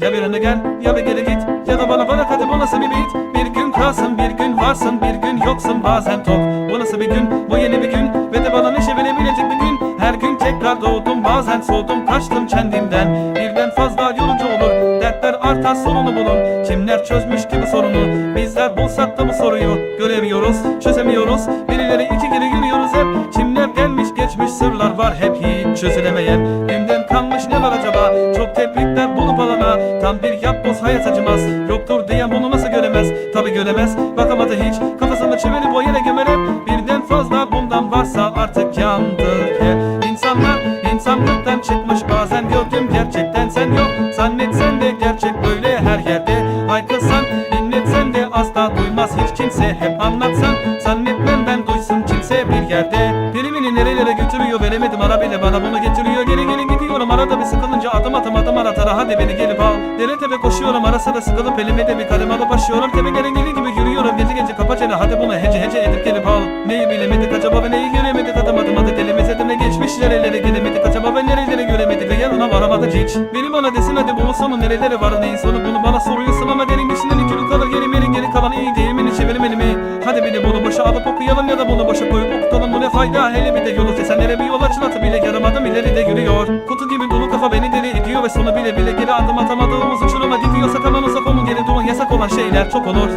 Ya bir öne gel ya bir geri git. Ya da bana bana hadi bu nasıl bir beat? Bir gün kalsın bir gün varsın bir gün yoksun bazen tok. Bu nasıl bir gün? Bu yeni bir gün. Ve de bana neşe verebilecek bir gün. Her gün tekrar doğdum bazen soğudum kaçtım kendimden. Birden fazla yolunca olur Dertler artar sonunu bulun. Kimler çözmüş ki bu sorunu? Bizler bulsak da bu soruyu. Göremiyoruz çözemiyoruz. Birileri iki geri yürüyoruz hep. Kimler gelmiş geçmiş sırlar var hep hiç çözülemeyen Günden kalmış ne var acaba? Çok alana Yapboz hayat acımaz. Yoktur diyen bunu nasıl göremez? Tabi göremez. Bakamadı hiç. Kafasını çevirip o yere gömerek Birden fazla bundan varsa artık yandır. Hep İnsanlar insanlıktan çıkmış bazen gördüm gerçekten sen yok. Zannetsen de gerçek böyle her yerde. Haykırsan dinletsen de asla duymaz. Hiç kimse Hep anlatsan veremedim ara bile bana bunu getiriyor. Geri geri gidiyorum. Arada bir sıkılınca adım adım adım aratara hadi beni gelip al. Dere tepe koşuyorum. Ara sıra sıkılıp elime de bir kalem alıp başlıyorum. Tepe gelen deli gibi yürüyorum. Gece gece kapa çene. Hadi bunu hece hece edip gelip al. Neyi bilemedik acaba ve neyi göremedik? Adım adım adı dilimize de ne geçmiş? Nerelere gelemedik acaba ve nerelere göremedik? Ve yanına varamadık hiç. Biri bana desin hadi sonu nerelere var? Neyin sonu? Bunu bana soruyorsun ama derin içinden ikili kalır de bunu boşa alıp okuyalım ya da bunu boşa koyup okutalım. Bu ne fayda? Hele bir de yolu sesenlere bir yol açın atı bile yarım adım ileride yürüyor. Kutu gibi dolu kafa beni deli ediyor ve sonu bile bile geri adım atamadığımız uçuruma gidiyorsa kalan o sapamın geri doğun yasak olan şeyler çok olur